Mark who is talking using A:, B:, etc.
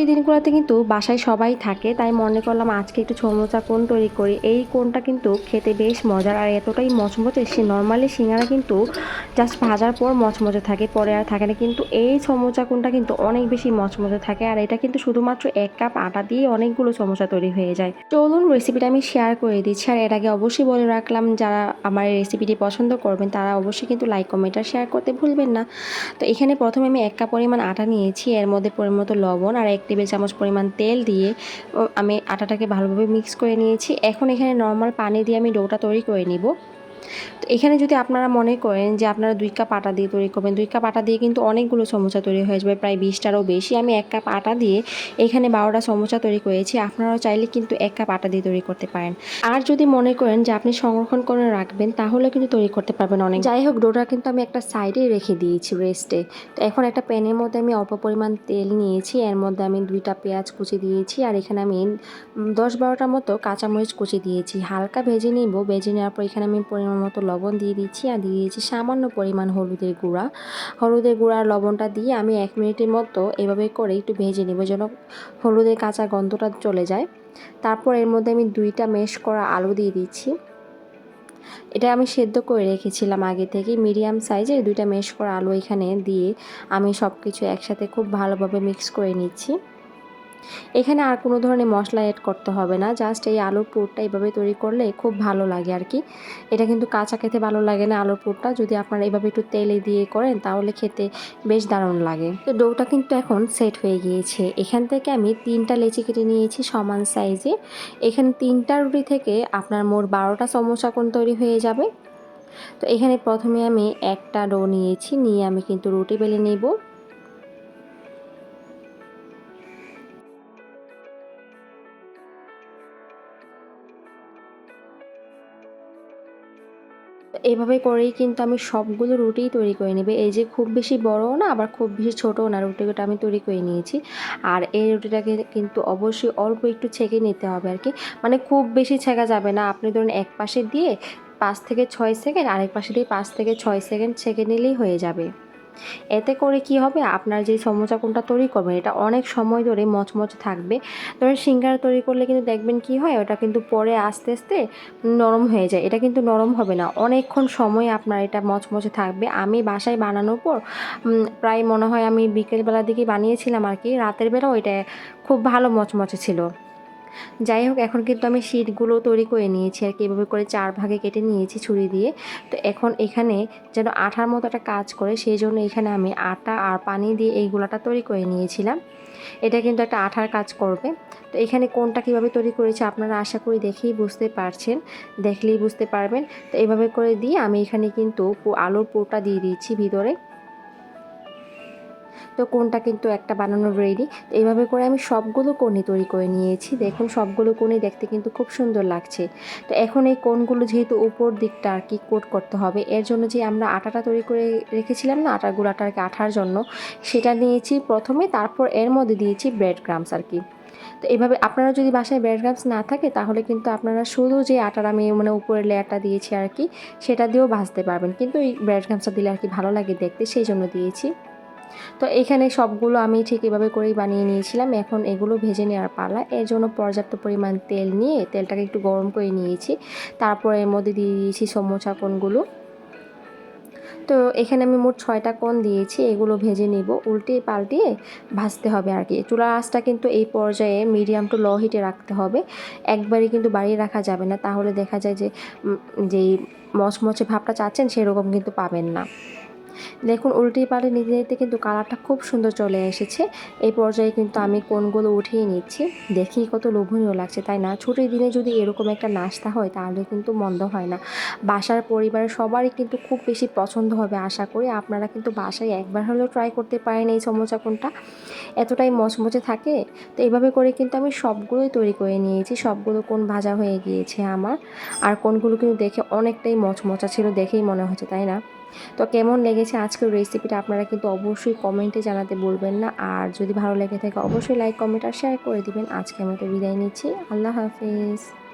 A: এই দিনগুলোতে কিন্তু বাসায় সবাই থাকে, তাই মনে করলাম আজকে একটু সমোসা কোন তৈরি করি। এই কোনটা কিন্তু খেতে বেশ মজার আর এতটাই মচমচে, সে নর্মালি সিঙ্গারা কিন্তু জাস্ট ভাজার পর মচমচে থাকে, পরে আর থাকে না। কিন্তু এই সমোসা কোনটা কিন্তু অনেক বেশি মচমচে থাকে আর এটা কিন্তু শুধুমাত্র এক কাপ আটা দিয়ে অনেকগুলো সমোসা তৈরি হয়ে যায়। চলুন রেসিপিটা আমি শেয়ার করে দিচ্ছি আর এর আগে অবশ্যই বলে রাখলাম, যারা আমার এই রেসিপিটি পছন্দ করবেন তারা অবশ্যই কিন্তু লাইক কমেন্ট আর শেয়ার করতে ভুলবেন না। তো এখানে প্রথমে আমি এক কাপ পরিমাণ আটা নিয়েছি, এর মধ্যে পরিমাণ লবণ আর এক টেবিল চামচ পরিমাণ তেল দিয়ে আমি আটাটাকে ভালোভাবে মিক্স করে নিয়েছি। এখন এখানে নর্মাল পানি দিয়ে আমি ডোটা তৈরি করে নিব। তো এখানে যদি আপনারা মনে করেন যে আপনারা দুই কাপ আটা দিয়ে তৈরি করবেন, দুই কাপ আটা দিয়ে কিন্তু অনেকগুলো সমোসা তৈরি হয়ে যাবে, প্রায় বিশটারও বেশি। আমি এক কাপ আটা দিয়ে এখানে বারোটা সমোসা তৈরি করেছি, আপনারাও চাইলে কিন্তু এক কাপ আটা দিয়ে তৈরি করতে পারেন। আর যদি মনে করেন যে আপনি সংরক্ষণ করে রাখবেন, তাহলে কিন্তু তৈরি করতে পারবেন অনেক। যাই হোক, ডোটা কিন্তু আমি একটা সাইডে রেখে দিয়েছি রেস্টে। তো এখন একটা প্যানের মধ্যে আমি অল্প পরিমাণ তেল নিয়েছি, এর মধ্যে আমি দুইটা পেঁয়াজ কুচি দিয়েছি, আর এখানে আমি দশ বারোটার মতো কাঁচামরিচ কুচি দিয়েছি। হালকা ভেজে নিব, ভেজে নেওয়ার পর এখানে আমি পরিমাণ মতো লবণ দিয়ে দিচ্ছি আর দিয়ে দিয়েছি সামান্য পরিমাণ হলুদের গুঁড়া। হলুদের গুঁড়ার লবণটা দিয়ে আমি এক মিনিটের মতো এভাবে করে একটু ভেজে নেব যেন হলুদের কাঁচা গন্ধটা চলে যায়। তারপর এর মধ্যে আমি দুইটা মেশ করা আলু দিয়ে দিচ্ছি। এটা আমি সেদ্ধ করে রেখেছিলাম আগে থেকে। মিডিয়াম সাইজের দুইটা মেশ করা আলু এখানে দিয়ে আমি সব কিছু একসাথে খুব ভালোভাবে মিক্স করে নিচ্ছি। এখানে আর কোনো ধরনের মশলা অ্যাড করতে হবে না। জাস্ট এই আলুর পুরটা এইভাবে তৈরি করলে খুব ভালো লাগে আর কি। এটা কিন্তু কাঁচা খেতে ভালো লাগে না আলুর পুরটা। যদি আপনারা এইভাবে একটু তেলে দিয়ে করেন তাহলে খেতে বেশ দারুণ লাগে। তো ডোটা কিন্তু এখন সেট হয়ে গিয়েছে। এখান থেকে আমি তিনটা লেচি কেটে নিয়েছি সমান সাইজে এখানে তিনটা রুটি থেকে আপনার মোট বারোটা সমোসা কোন তৈরি হয়ে যাবে। তো এখানে প্রথমে আমি একটা ডো নিয়েছি। নিয়ে আমি কিন্তু রুটি বেলে নেব। এইভাবে করেই কিন্তু আমি সবগুলো রুটিই তৈরি করে নেবে। এই যে খুব বেশি বড়ও না, আবার খুব বেশি ছোটও না রুটিটা আমি তৈরি করে নিয়েছি। আর এই রুটিটাকে কিন্তু অবশ্যই অল্প একটু ছেঁকে নিতে হবে আর কি। মানে খুব বেশি ছেঁকা যাবে না। আপনি ধরুন এক পাশে দিয়ে পাঁচ থেকে ছয় সেকেন্ড, আরেক পাশে দিয়ে পাঁচ থেকে ছয় সেকেন্ড ছেঁকে নিলেই হয়ে যাবে। এতে করে কি হবে? আপনার যে সমোসা কোনটা তৈরি করবেন, এটা অনেক সময় ধরে মচমচ থাকবে। ধরুন সিঙ্গারা তৈরি করলে কিন্তু দেখবেন কি হয়? ওটা কিন্তু পরে আস্তে আস্তে নরম হয়ে যায়। এটা কিন্তু নরম হবে না। অনেকক্ষণ সময় আপনার এটা মচমচে থাকবে। আমি বাসায় বানানোর পর প্রায় মনে হয় আমি বিকেলবেলার দিকে বানিয়েছিলাম আর কি। রাতের বেলাও এটা খুব ভালো মচমচে ছিল। যাই হোক, এখন কিন্তু আমি শীটগুলো তৈরি করে নিয়েছি আর কি। এভাবে করে চার ভাগে কেটে নিয়েছি ছুরি দিয়ে। তো এখন এখানে যেন আঠার মতো একটা কাজ করে, সেই জন্য এখানে আমি আটা আর পানি দিয়ে এই তৈরি করে নিয়েছিলাম। এটা কিন্তু একটা আঠার কাজ করবে। তো এখানে কোনটা কীভাবে তৈরি করেছি আপনারা আশা করি দেখেই বুঝতে পারছেন, দেখলেই বুঝতে পারবেন। তো এইভাবে করে দিয়ে আমি এখানে কিন্তু আলুর পুরটা দিয়ে দিয়েছি ভিতরে। তো কোনটা কিন্তু একটা বানানো রেডি তো এইভাবে করে আমি সবগুলো কোণই তৈরি করে নিয়েছি। দেখুন, সবগুলো কোণই দেখতে কিন্তু খুব সুন্দর লাগছে। তো এখন এই কোণগুলো যেহেতু উপর দিকটা আর কি কোট করতে হবে, এর জন্য যে আমরা আটাটা তৈরি করে রেখেছিলাম না, আটার গুঁড়াটা আঠার জন্য, সেটা নিয়েছি প্রথমে, তারপর এর মধ্যে দিয়েছি ব্রেড ক্রামস আর কি। তো এভাবে আপনারা যদি বাসায় ব্রেড ক্রামস না থাকে, তাহলে কিন্তু আপনারা শুধু যে আটার আমি মানে উপরের লেয়ারটা দিয়েছি আর কি, সেটা দিয়েও ভাজতে পারবেন। কিন্তু এই ব্রেড ক্রামসটা দিলে আর কি ভালো লাগে দেখতে, সেই জন্য দিয়েছি। তো এখানে সবগুলো আমি ঠিক এভাবে করেই বানিয়ে নিয়েছিলাম। এখন এগুলো ভেজে নেওয়ার পালা। এর জন্য পর্যাপ্ত পরিমাণ তেল নিয়ে তেলটাকে একটু গরম করে নিয়েছি। তারপর এর মধ্যে দিয়ে দিয়েছি সমোসা কোনগুলো। তো এখানে আমি মোট ছয়টা কোণ দিয়েছি, এগুলো ভেজে নিব। উল্টিয়ে পাল্টিয়ে ভাজতে হবে আর কি। চুলার আঁচটা কিন্তু এই পর্যায়ে মিডিয়াম টু লো হিটে রাখতে হবে। একবারই কিন্তু বাড়িয়ে রাখা যাবে না। তাহলে দেখা যায় যে যেই মচমচে ভাবটা চাচ্ছেন সেরকম কিন্তু পাবেন না। দেখুন উল্টিয়ে পাল্টে নিতে নিতে কিন্তু কালারটা খুব সুন্দর চলে এসেছে। এই পর্যায়ে কিন্তু আমি কোনগুলো উঠিয়ে নিচ্ছি। দেখি কত লোভনীয় লাগছে, তাই না? ছুটির দিনে যদি এরকম একটা নাস্তা হয়, তাহলে কিন্তু মন্দ হয় না। বাসার পরিবারের সবারই কিন্তু খুব বেশি পছন্দ হবে, আশা করি। আপনারা কিন্তু বাসায় একবার হলেও ট্রাই করতে পারেন এই সমোসা কোনটা এতটাই মচমচে থাকে। তো এইভাবে করে কিন্তু আমি সবগুলোই তৈরি করে নিয়েছি। সবগুলো কোন ভাজা হয়ে গিয়েছে আমার। আর কোনগুলো কিন্তু দেখে অনেকটাই মচমচা ছিল, দেখেই মনে হচ্ছে, তাই না? তো কেমন লেগেছে আজকের রেসিপিটা আপনারা কিন্তু অবশ্যই কমেন্টে জানাতে বলবেন না। আর যদি ভালো লেগে থাকে, অবশ্যই লাইক কমেন্ট আর শেয়ার করে দিবেন। আজকে আমি তো বিদায় নিচ্ছি। আল্লাহ হাফিজ।